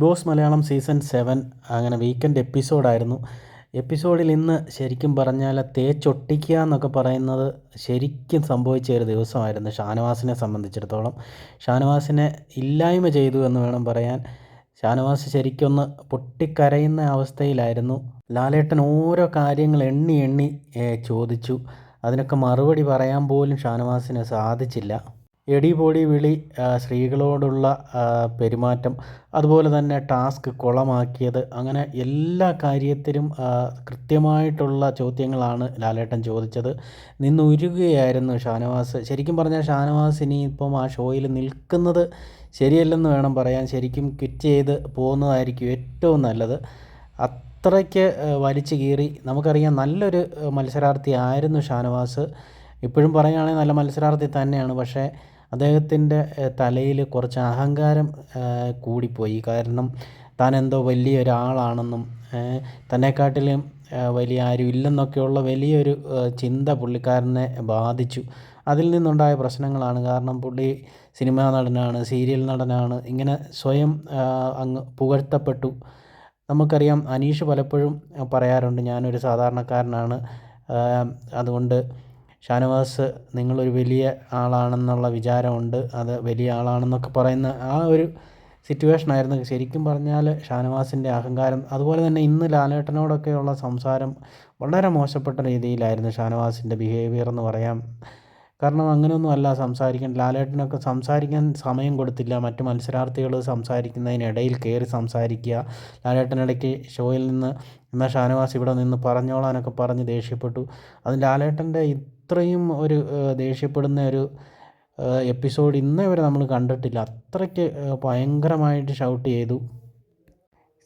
Boss Malayalam season seven അങ്ങനെ weekend എപ്പിസോഡായിരുന്നു എപ്പിസോഡിൽ ഇന്ന് ശരിക്കും പറഞ്ഞാൽ തേച്ചൊട്ടിക്കുക എന്നൊക്കെ പറയുന്നത് ശരിക്കും സംഭവിച്ച ഒരു ദിവസമായിരുന്നു ഷാനവാസിനെ സംബന്ധിച്ചിടത്തോളം. ഷാനവാസിനെ ഇല്ലായ്മ ചെയ്തു എന്ന് വേണം പറയാൻ. ഷാനവാസ് ശരിക്കൊന്ന് പൊട്ടിക്കരയുന്ന അവസ്ഥയിലായിരുന്നു. ലാലേട്ടൻ ഓരോ കാര്യങ്ങൾ എണ്ണി എണ്ണി ചോദിച്ചു. അതിനൊക്കെ മറുപടി പറയാൻ പോലും ഷാനവാസിന് സാധിച്ചില്ല. എടി പൊടി വിളി സ്ത്രീകളോടുള്ള പെരുമാറ്റം അതുപോലെ തന്നെ ടാസ്ക് കുളമാക്കിയത് അങ്ങനെ എല്ലാ കാര്യത്തിലും കൃത്യമായിട്ടുള്ള ചോദ്യങ്ങളാണ് ലാലേട്ടൻ ചോദിച്ചത്. നിന്നുരുകയായിരുന്നു ഷാനവാസ്. ശരിക്കും പറഞ്ഞാൽ ഷാനവാസ് ഇനിയിപ്പം ആ ഷോയിൽ നിൽക്കുന്നത് ശരിയല്ലെന്ന് വേണം പറയാൻ. ശരിക്കും ക്വിറ്റ് ചെയ്ത് പോകുന്നതായിരിക്കും ഏറ്റവും നല്ലത്. അത്രയ്ക്ക് വലിച്ചു കീറി. നമുക്കറിയാം നല്ലൊരു മത്സരാർത്ഥി ആയിരുന്നു ഷാനവാസ്. ഇപ്പോഴും പറയുകയാണെങ്കിൽ നല്ല മത്സരാർത്ഥി തന്നെയാണ്. പക്ഷേ അദ്ദേഹത്തിന്റെ തലയിൽ കുറച്ച് അഹങ്കാരം കൂടിപ്പോയി. കാരണം താൻ എന്തോ വലിയ ഒരാളാണെന്നും തന്നെക്കാട്ടിലും വലിയ ആരും ഇല്ലെന്നൊക്കെയുള്ള വലിയൊരു ചിന്ത പുള്ളിക്കാരനെ ബാധിച്ചു. അതിൽ നിന്നുണ്ടായ പ്രശ്നങ്ങളാണ്. കാരണം പുള്ളി സിനിമാ നടനാണ് സീരിയൽ നടനാണ്. ഇങ്ങനെ സ്വയം അങ്ങ് പുകഴ്ത്തപ്പെട്ടു. നമുക്കറിയാം അനീഷ് പലപ്പോഴും പറയാറുണ്ട് ഞാനൊരു സാധാരണക്കാരനാണ്. അതുകൊണ്ട് ഷാനവാസ് നിങ്ങളൊരു വലിയ ആളാണെന്നുള്ള വിചാരമുണ്ട്. അത് വലിയ ആളാണെന്നൊക്കെ പറയുന്ന ആ ഒരു സിറ്റുവേഷനായിരുന്നു. ശരിക്കും പറഞ്ഞാൽ ഷാനവാസിന്റെ അഹങ്കാരം അതുപോലെ തന്നെ ഇന്ന് ലാലേട്ടനോടൊക്കെയുള്ള സംസാരം വളരെ മോശപ്പെട്ട രീതിയിലായിരുന്നു ഷാനവാസിന്റെ ബിഹേവിയർ എന്ന് പറയാം. കാരണം അങ്ങനെയൊന്നും അല്ല സംസാരിക്കാൻ. ലാലേട്ടനൊക്കെ സംസാരിക്കാൻ സമയം കൊടുത്തില്ല. മറ്റു മത്സരാർത്ഥികൾ സംസാരിക്കുന്നതിനിടയിൽ കയറി സംസാരിക്കുക. ലാലേട്ടനിടയ്ക്ക് ഷോയിൽ നിന്ന് എന്നാൽ ഷാനവാസ് ഇവിടെ നിന്ന് പറഞ്ഞോളാനൊക്കെ പറഞ്ഞ് ദേഷ്യപ്പെട്ടു. അത് ലാലേട്ടന്റെ ഇത്രയും ഒരു ദേഷ്യപ്പെടുന്ന ഒരു എപ്പിസോഡ് ഇന്നേ വരെ നമ്മൾ കണ്ടിട്ടില്ല. അത്രയ്ക്ക് ഭയങ്കരമായിട്ട് ഷൗട്ട് ചെയ്തു.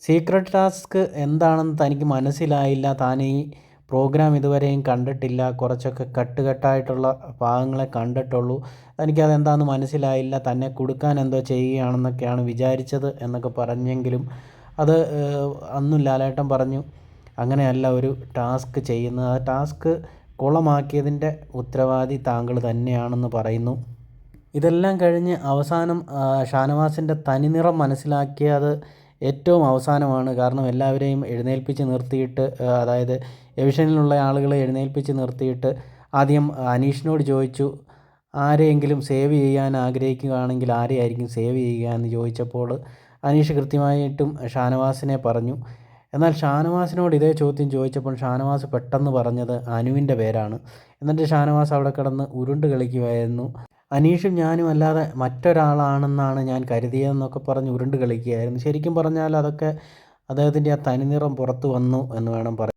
സീക്രട്ട് ടാസ്ക് എന്താണെന്ന് തനിക്ക് മനസ്സിലായില്ല. താൻ ഈ പ്രോഗ്രാം ഇതുവരെയും കണ്ടിട്ടില്ല. കുറച്ചൊക്കെ കട്ടുകെട്ടായിട്ടുള്ള ഭാഗങ്ങളെ കണ്ടിട്ടുള്ളൂ. എനിക്കതെന്താണെന്ന് മനസ്സിലായില്ല. തന്നെ കൊടുക്കാൻ എന്തോ ചെയ്യുകയാണെന്നൊക്കെയാണ് വിചാരിച്ചത് എന്നൊക്കെ പറഞ്ഞെങ്കിലും അത് അന്നും ലാലേട്ടൻ പറഞ്ഞു അങ്ങനെയല്ല ഒരു ടാസ്ക് ചെയ്യുന്നത്. ആ ടാസ്ക് കുളമാക്കിയതിന്റെ ഉത്തരവാദി താങ്കൾ തന്നെയാണെന്ന് പറയുന്നു. ഇതെല്ലാം കഴിഞ്ഞ് അവസാനം ഷാനവാസിന്റെ തനിനിറം മനസ്സിലാക്കിയത് ഏറ്റവും അവസാനമാണ്. കാരണം എല്ലാവരെയും എഴുന്നേൽപ്പിച്ച് നിർത്തിയിട്ട് അതായത് എവിഷനിലുള്ള ആളുകളെ എഴുന്നേൽപ്പിച്ച് നിർത്തിയിട്ട് ആദ്യം അനീഷിനോട് ചോദിച്ചു ആരെയെങ്കിലും സേവ് ചെയ്യാൻ ആഗ്രഹിക്കുകയാണെങ്കിൽ ആരെയായിരിക്കും സേവ് ചെയ്യുക? എന്ന് ചോദിച്ചപ്പോൾ അനീഷ് കൃത്യമായിട്ടും ഷാനവാസിനെ പറഞ്ഞു. എന്നാൽ ഷാനവാസിനോട് ഇതേ ചോദ്യം ചോദിച്ചപ്പോൾ ഷാനവാസ് പെട്ടെന്ന് പറഞ്ഞത് അനുവിന്റെ പേരാണ്. എന്നിട്ട് ഷാനവാസ് അവിടെ കിടന്ന് ഉരുണ്ട് കളിക്കുമായിരുന്നു അനീഷും ഞാനും അല്ലാതെ മറ്റൊരാളാണെന്നാണ് ഞാൻ കരുതിയതെന്നൊക്കെ പറഞ്ഞ് ഉരുണ്ട് കളിക്കുകയായിരുന്നു. ശരിക്കും പറഞ്ഞാൽ അതൊക്കെ അദ്ദേഹത്തിന്റെ ആ തനിനിറം പുറത്തു വന്നു എന്ന് വേണം പറയാൻ.